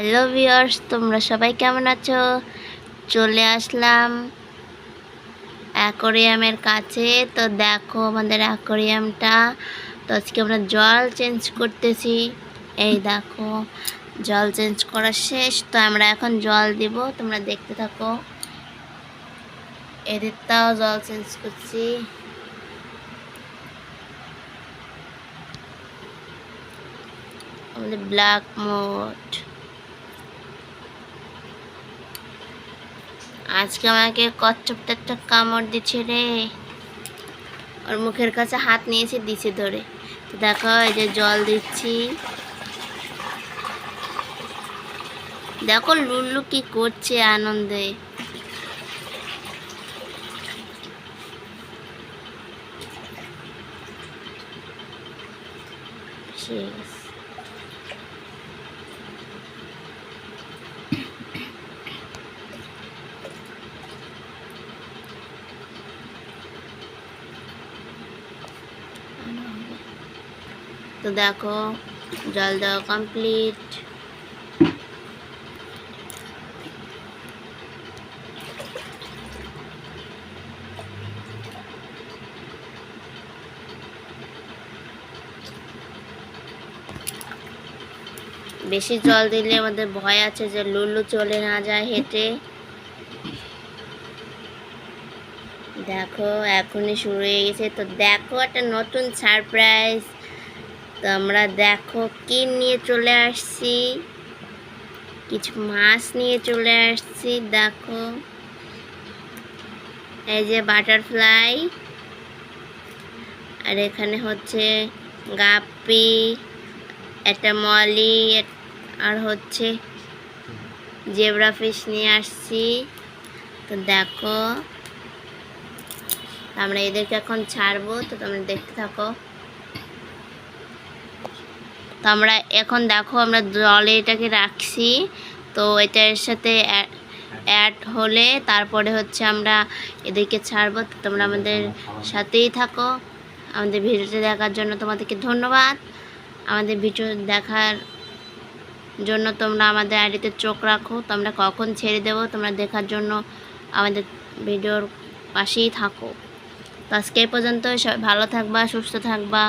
Hello viewers, তোমরা সবাই কেমন আছো? চলে আসলাম অ্যাকোরিয়ামের কাছে। তো দেখো আমাদের অ্যাকোরিয়ামটা। তো আজকে আমরা জল চেঞ্জ করতেছি। এই দেখো, জল চেঞ্জ করা শেষ। তো আমরা এখন জল দিব, তোমরা দেখতে থাকো। এদেরটাও জল চেঞ্জ করছি। আমাদের ব্ল্যাক মোড। আজকে আমাকে কচ্ছপটা একটা কামড় দিচ্ছে রে। ওর মুখের কাছে হাত নিয়েছে, দিছে ধরে। দেখো, এই যে জল দিচ্ছি। দেখো, লুল্লু কি করছে আনন্দে। ঠিক তো দেখো, জল দেওয়া কমপ্লিট বেশি জল দিলে আমাদের ভয় আছে যে লুলু চলে না যায় হেঁটে। দেখো, এখনই শুরু হয়ে গেছে। তো দেখো একটা নতুন সারপ্রাইজ তো আমরা দেখো কি নিয়ে চলে আসছি। কিছু মাছ নিয়ে চলে আসছি, দেখো। এই যে বাটারফ্লাই। আর এখানে হচ্ছে গাপ্পি, একটা মলি আর হচ্ছে জেব্রা ফিশ নিয়ে আসছি। তো দেখো, আমরা এদেরকে এখন ছাড়বো, তো তোমরা দেখতে থাকো। তো আমরা এখন দেখো, আমরা জলে এটাকে রাখছি। তো এটার সাথে অ্যাড হলে তারপরে হচ্ছে আমরা এদেরকে ছাড়বো। তো তোমরা আমাদের সাথেই থাকো। আমাদের ভিডিওটা দেখার জন্য তোমাদেরকে ধন্যবাদ। আমাদের ভিডিও দেখার জন্য তোমরা আমাদের আইডিতে চোখ রাখো। তোমরা কখন ছেড়ে দেবো? তোমরা দেখার জন্য আমাদের ভিডিওর পাশেই থাকো। তো আজকে পর্যন্ত সবাই ভালো থাকবা, সুস্থ থাকবা।